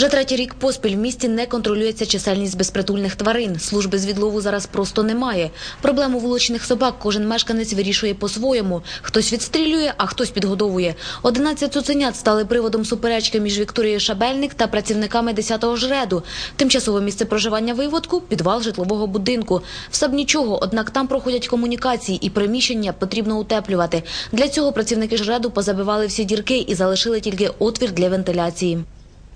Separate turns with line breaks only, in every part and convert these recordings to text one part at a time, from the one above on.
Вже третій рік поспіль в місті не контролюється чисельність безпритульних тварин. Служби з відлову зараз просто немає. Проблему вуличних собак кожен мешканець вирішує по-своєму. Хтось відстрілює, а хтось підгодовує. 11 цуценят стали приводом суперечки між Вікторією Шабельник та працівниками 10-го жреду. Тимчасове місце проживання виводку – підвал житлового будинку. Все б нічого, однак там проходять комунікації і приміщення потрібно утеплювати. Для цього працівники жреду позабивали всі дірки і залишили тільки отвір для вентиляції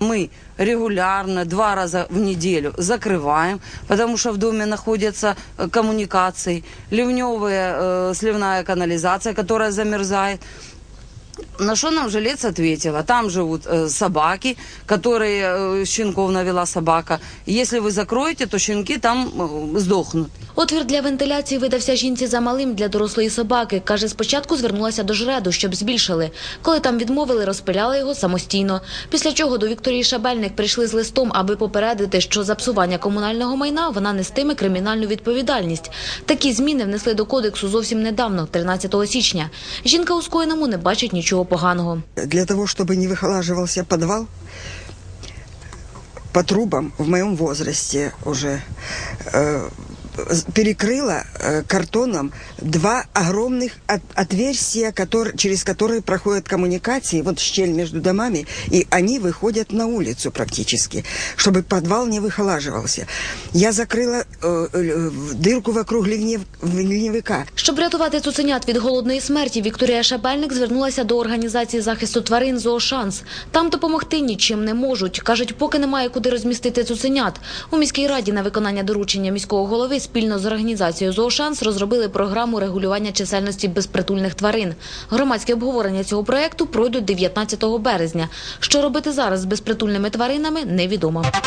Мы регулярно, два раза в неделю закрываем, потому что в доме находятся э, коммуникации, ливневая э, сливная канализация, которая замерзает. На что нам жилец ответила? Там живут э, собаки, которые э, щенков навела собака. Если вы закроете, то щенки там э, сдохнут.
Отвір для вентиляції видався жінці замалим для дорослої собаки. Каже, спочатку звернулася до жреду, щоб збільшили. Коли там відмовили, розпиляли його самостійно. Після чого до Вікторії Шабельник прийшли з листом, аби попередити, що за псування комунального майна вона нестиме кримінальну відповідальність. Такі зміни внесли до кодексу зовсім недавно, 13 січня. Жінка у скоєному не бачить нічого поганого.
Для того, чтобы не выхолаживался подвал по трубам в моем возрасте уже э, перекрыла э, картоном два огромных от- отверстия, котор- через которые проходят коммуникации, вот щель между домами, и они выходят на улицу практически, чтобы подвал не выхолаживался. Я закрыла э, э, дырку вокруг ливнев- ливневика.
Щоб рятувати цуценят від голодної смерті, Вікторія Шабельник звернулася до організації захисту тварин «Зоошанс». Там допомогти нічим не можуть. Кажуть, поки немає куди розмістити цуценят. У міській раді на виконання доручення міського голови спільно з організацією «Зоошанс» розробили програму регулювання чисельності безпритульних тварин. Громадське обговорення цього проекту пройдуть 19 березня. Що робити зараз з безпритульними тваринами, невідомо.